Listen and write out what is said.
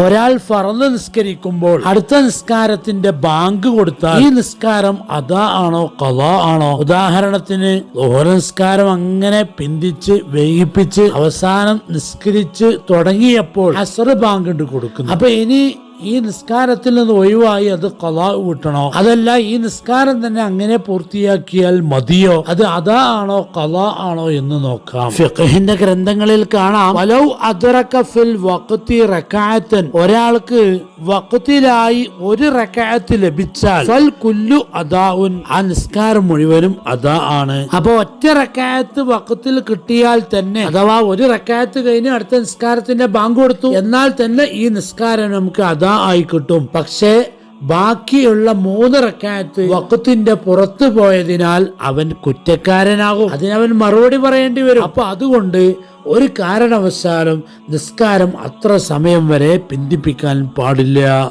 ഒരാൾ ഫറന്ന് നിസ്കരിക്കുമ്പോൾ അടുത്ത നിസ്കാരത്തിന്റെ ബാങ്ക് കൊടുത്താൽ ഈ നിസ്കാരം അതാ ആണോ കഥ ആണോ? ഉദാഹരണത്തിന് ഓരോ നിസ്കാരം അങ്ങനെ പിന്തിച്ച് വൈകിപ്പിച്ച് അവസാനം നിസ്കരിച്ച് തുടങ്ങിയപ്പോൾ അസറ് ബാങ്ക് കൊടുക്കുന്നു. അപ്പൊ ഇനി ഈ നിസ്കാരത്തിൽ നിന്ന് ഒഴിവായി അത് കലാ വിട്ടണോ അതല്ല ഈ നിസ്കാരം തന്നെ അങ്ങനെ പൂർത്തിയാക്കിയാൽ മതിയോ? അത് അതാ ആണോ കലാ ആണോ എന്ന് നോക്കാം. ഫിഖഹിന്റെ ഗ്രന്ഥങ്ങളിൽ കാണാം വലൗ അദറക ഫിൽ റകഅത്തൻ ഒരാൾക്ക് വഖത്തിലായി ഒരു റക്കായത്ത് ലഭിച്ചാൽ ഫൽ കുല്ലു അദാഉൻ. ആ നിസ്കാരം മുഴുവനും അതാ ആണ്. അപ്പൊ ഒറ്റ റക്കായത്ത് വക്കത്തിൽ കിട്ടിയാൽ തന്നെ അഥവാ ഒരു റക്കായത്ത് കഴിഞ്ഞ് അടുത്ത നിസ്കാരത്തിന്റെ ബാങ്ക് കൊടുത്തു എന്നാൽ തന്നെ ഈ നിസ്കാരം നമുക്ക് അതാ ആയി കിട്ടും പക്ഷേ ബാക്കിയുള്ള മൂന്ന് റക്കായത്ത് വക്കത്തിന്റെ പുറത്തു പോയതിനാൽ അവൻ കുറ്റക്കാരനാകും. അതിനവൻ മറുപടി പറയേണ്ടി വരും. അപ്പൊ അതുകൊണ്ട് ഒരു കാരണവശാലും നിസ്കാരം അത്ര സമയം വരെ പിന്തിപ്പിക്കാൻ പാടില്ല.